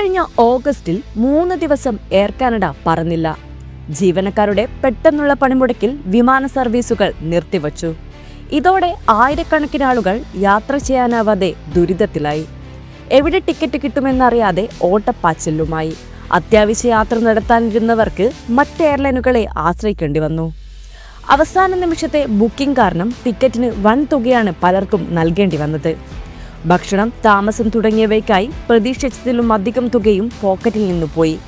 ഇക്കഴിഞ്ഞ ഓഗസ്റ്റിൽ മൂന്ന് ദിവസം എയർ കാനഡ പറന്നില്ല. ജീവനക്കാരുടെ പെട്ടെന്നുള്ള പണിമുടക്കിൽ വിമാന സർവീസുകൾ നിർത്തിവച്ചു. ഇതോടെ ആയിരക്കണക്കിന് ആളുകൾ യാത്ര ചെയ്യാനാവാതെ ദുരിതത്തിലായി. എവിടെ ടിക്കറ്റ് കിട്ടുമെന്നറിയാതെ ഓട്ടപ്പാച്ചിലുമായി. അത്യാവശ്യ യാത്ര നടത്താനിരുന്നവർക്ക് മറ്റ് എയർലൈനുകളെ ആശ്രയിക്കേണ്ടി വന്നു. അവസാന നിമിഷത്തെ ബുക്കിംഗ് കാരണം ടിക്കറ്റിന് വൻ തുകയാണ് പലർക്കും നൽകേണ്ടി വന്നത്. ഭക്ഷണം താമസം തുടങ്ങിയവയ്ക്കായി പ്രതീക്ഷിച്ചതിലും അധികം തുകയും പോക്കറ്റിൽ നിന്ന് പോയി.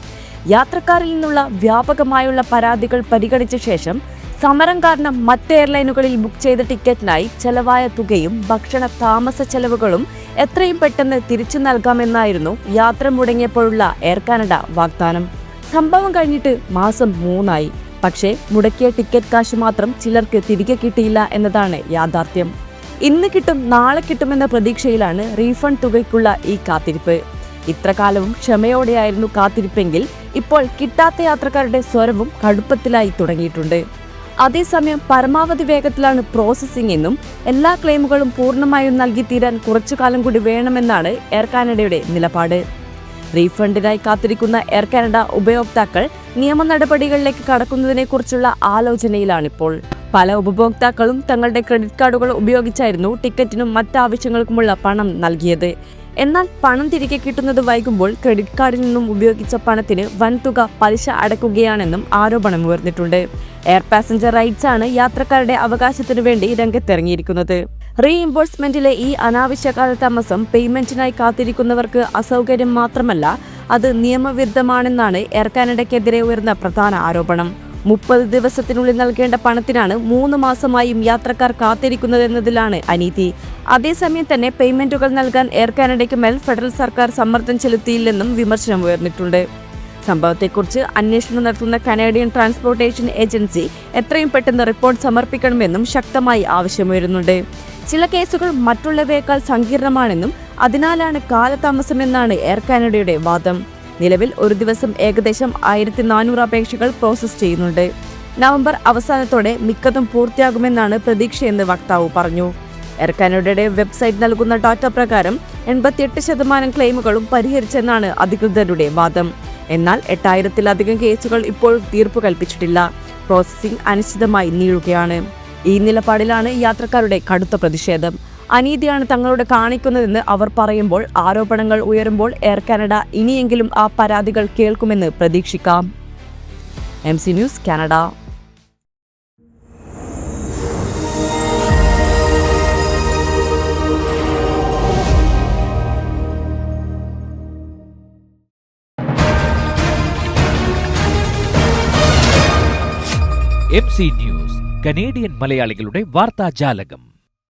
യാത്രക്കാരിൽ നിന്നുള്ള വ്യാപകമായുള്ള പരാതികൾ പരിഗണിച്ച ശേഷം സമരം കാരണം മറ്റ് എയർലൈനുകളിൽ ബുക്ക് ചെയ്ത ടിക്കറ്റിനായി ചെലവായ തുകയും ഭക്ഷണ താമസ ചെലവുകളും എത്രയും പെട്ടെന്ന് തിരിച്ചു നൽകാമെന്നായിരുന്നു യാത്ര മുടങ്ങിയപ്പോഴുള്ള എയർ കാനഡ വാഗ്ദാനം. സംഭവം കഴിഞ്ഞിട്ട് മാസം മൂന്നായി. പക്ഷേ മുടക്കിയ ടിക്കറ്റ് കാശ് മാത്രം ചിലർക്ക് തിരികെ കിട്ടിയില്ല എന്നതാണ് യാഥാർത്ഥ്യം. ഇന്ന് കിട്ടും നാളെ കിട്ടുമെന്ന പ്രതീക്ഷയിലാണ് റീഫണ്ട് തുകയ്ക്കുള്ള ഈ കാത്തിരിപ്പ്. ഇത്രകാലവും ക്ഷമയോടെയായിരുന്നു കാത്തിരിപ്പെങ്കിൽ ഇപ്പോൾ കിട്ടാത്ത യാത്രക്കാരുടെ സ്വരവും കടുപ്പത്തിലായി തുടങ്ങിയിട്ടുണ്ട്. അതേസമയം പരമാവധി വേഗത്തിലാണ് പ്രോസസ്സിംഗ് എന്നും എല്ലാ ക്ലെയിമുകളും പൂർണമായും നൽകി തീരാൻ കുറച്ചു കാലം കൂടി വേണമെന്നാണ് എയർ കാനഡയുടെ നിലപാട്. റീഫണ്ടിനായി കാത്തിരിക്കുന്ന എയർ കാനഡ ഉപയോക്താക്കൾ നിയമ നടപടികളിലേക്ക് കടക്കുന്നതിനെക്കുറിച്ചുള്ള ആലോചനയിലാണിപ്പോൾ. പല ഉപഭോക്താക്കളും തങ്ങളുടെ ക്രെഡിറ്റ് കാർഡുകൾ ഉപയോഗിച്ചായിരുന്നു ടിക്കറ്റിനും മറ്റാവശ്യങ്ങൾക്കുമുള്ള പണം നൽകിയത്. എന്നാൽ പണം തിരികെ കിട്ടുന്നത് വൈകുമ്പോൾ ക്രെഡിറ്റ് കാർഡിൽ നിന്നും ഉപയോഗിച്ച പണത്തിന് വൻതുക പലിശ അടക്കുകയാണെന്നും ആരോപണം ഉയർന്നിട്ടുണ്ട്. എയർ പാസഞ്ചർ റൈറ്റ്സ് ആണ് യാത്രക്കാരുടെ അവകാശത്തിനു വേണ്ടി രംഗത്തിറങ്ങിയിരിക്കുന്നത്. റീഇംബേഴ്സ്മെന്റിലെ ഈ അനാവശ്യ കാലതാമസം പേയ്മെന്റിനായി കാത്തിരിക്കുന്നവർക്ക് അസൗകര്യം മാത്രമല്ല അത് നിയമവിരുദ്ധമാണെന്നാണ് എയർ കാനഡയ്ക്കെതിരെ ഉയർന്ന പ്രധാന ആരോപണം. മുപ്പത് ദിവസത്തിനുള്ളിൽ നൽകേണ്ട പണത്തിനാണ് മൂന്ന് മാസമായും യാത്രക്കാർ കാത്തിരിക്കുന്നതെന്നതിലാണ് അനീതി. അതേസമയം തന്നെ പേയ്മെന്റുകൾ നൽകാൻ എയർ കാനഡയ്ക്ക് മേൽ ഫെഡറൽ സർക്കാർ സമ്മർദ്ദം ചെലുത്തിയില്ലെന്നും വിമർശനം ഉയർന്നിട്ടുണ്ട്. സംഭവത്തെക്കുറിച്ച് അന്വേഷണം നടത്തുന്ന കനേഡിയൻ ട്രാൻസ്പോർട്ടേഷൻ ഏജൻസി എത്രയും പെട്ടെന്ന് റിപ്പോർട്ട് സമർപ്പിക്കണമെന്നും ശക്തമായി ആവശ്യമുയരുന്നുണ്ട്. ചില കേസുകൾ മറ്റുള്ളവയേക്കാൾ സങ്കീർണമാണെന്നും അതിനാലാണ് കാലതാമസമെന്നാണ് എയർ കാനഡയുടെ വാദം. നിലവിൽ ഒരു ദിവസം ഏകദേശം ആയിരത്തി നാനൂറ് അപേക്ഷകൾ പ്രോസസ് ചെയ്യുന്നുണ്ട്. നവംബർ അവസാനത്തോടെ മിക്കതും പൂർത്തിയാകുമെന്നാണ് പ്രതീക്ഷയെന്ന് വക്താവ് പറഞ്ഞു. എയർ കാനഡയുടെ വെബ്സൈറ്റ് നൽകുന്ന ഡാറ്റ പ്രകാരം എൺപത്തിയെട്ട് ശതമാനം ക്ലെയിമുകളും പരിഹരിച്ചെന്നാണ് അധികൃതരുടെ വാദം. എന്നാൽ എട്ടായിരത്തിലധികം കേസുകൾ ഇപ്പോൾ തീർപ്പ് കൽപ്പിച്ചിട്ടില്ല. പ്രോസസ്സിംഗ് അനിശ്ചിതമായി നീളുകയാണ്. ഈ നിലപാടിലാണ് യാത്രക്കാരുടെ കടുത്ത പ്രതിഷേധം. അനീതിയാണ് തങ്ങളോട് കാണിക്കുന്നതെന്ന് അവർ പറയുമ്പോൾ ആരോപണങ്ങൾ ഉയരുമ്പോൾ എയർ കാനഡ ഇനിയെങ്കിലും ആ പരാതികൾ കേൾക്കുമെന്ന് പ്രതീക്ഷിക്കാം. M C news Canada. M C news Canadian മലയാളികളുടെ വാർത്താജാലകം.